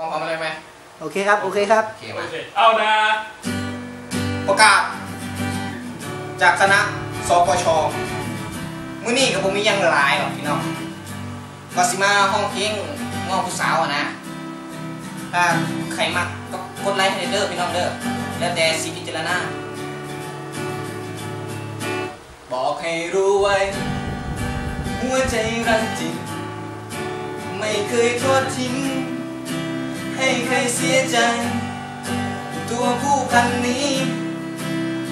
กล้องพร้อมอะไรไหมโอเคครับ โอเคครับ โอเคโอมาเคเอานะประกาศ จากคณะสปชมื้อนี้กับผมมีหยังหลายหรอกพี่น้องก็สิมาห้องเพลงง้อผู้สาวอะนะ ถ้าใครมักก็กดไลค์ให้เด้อพี่น้องเด้อแล้วแต่สิพิจารณาบอกให้รู้ไว้ หัวใจรักจริง ไม่เคยทอดทิ้ง ให้ใครเสียใจ ตัวผู้พันนี้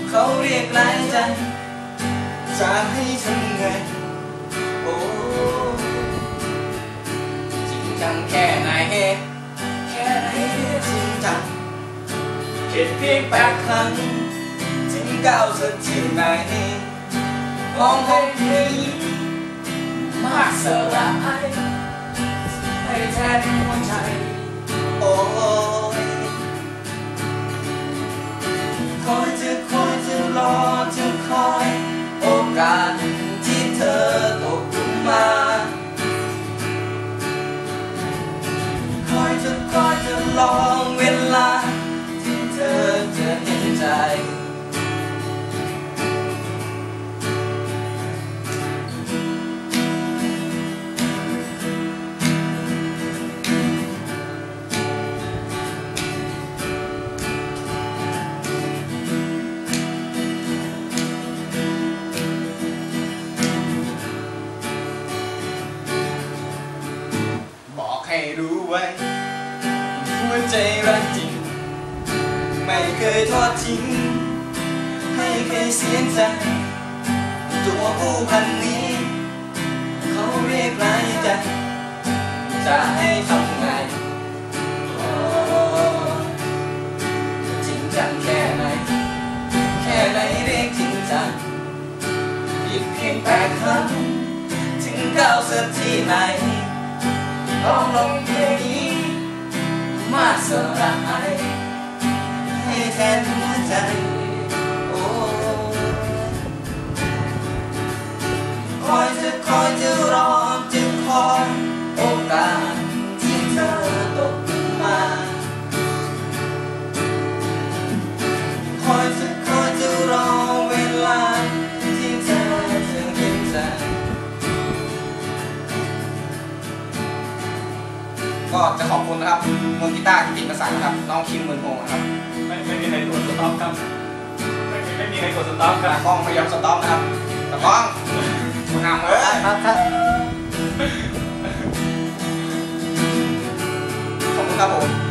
เขาเรียกหลายใจ จะให้ทำไง โอ้จริงจังแค่ไหน แค่ไหนจริงจังคิดเพียงแปดครั้งถึงก้าวสักที่ไหนมองห้องนี้มากเสยหลาย คอยจะคอยจะรอจะคอยโอกาสที่เธอตกลงมาคอยจะคอยจะลองเวลา ให้รู้ไว้ หัวใจรักจริง ไม่เคยทอดทิ้ง ให้ใครเสียใจ ตัวผู้พันนี้ เขาเรียกหลายใจจะให้ทำไงโอ้จริงจังแค่ไหน แค่ไหนเรียกจริงจังอีกเพียงแปดครั้งถึงก้าวสักที่ไหน ต้องลง ก็จะขอบคุณนะครับมือกีตาร์กิติประสานนะครับน้องคิมหมื่นโฮงนะครับไม่ไม่มีใครกดสต็อปครับไม่มีไม่มีใครกดสต็อปคตารับกล้องพยายามสต็อปนะครับตากล้องคุณนำเอ้ยครับครับขอบคุณครับผม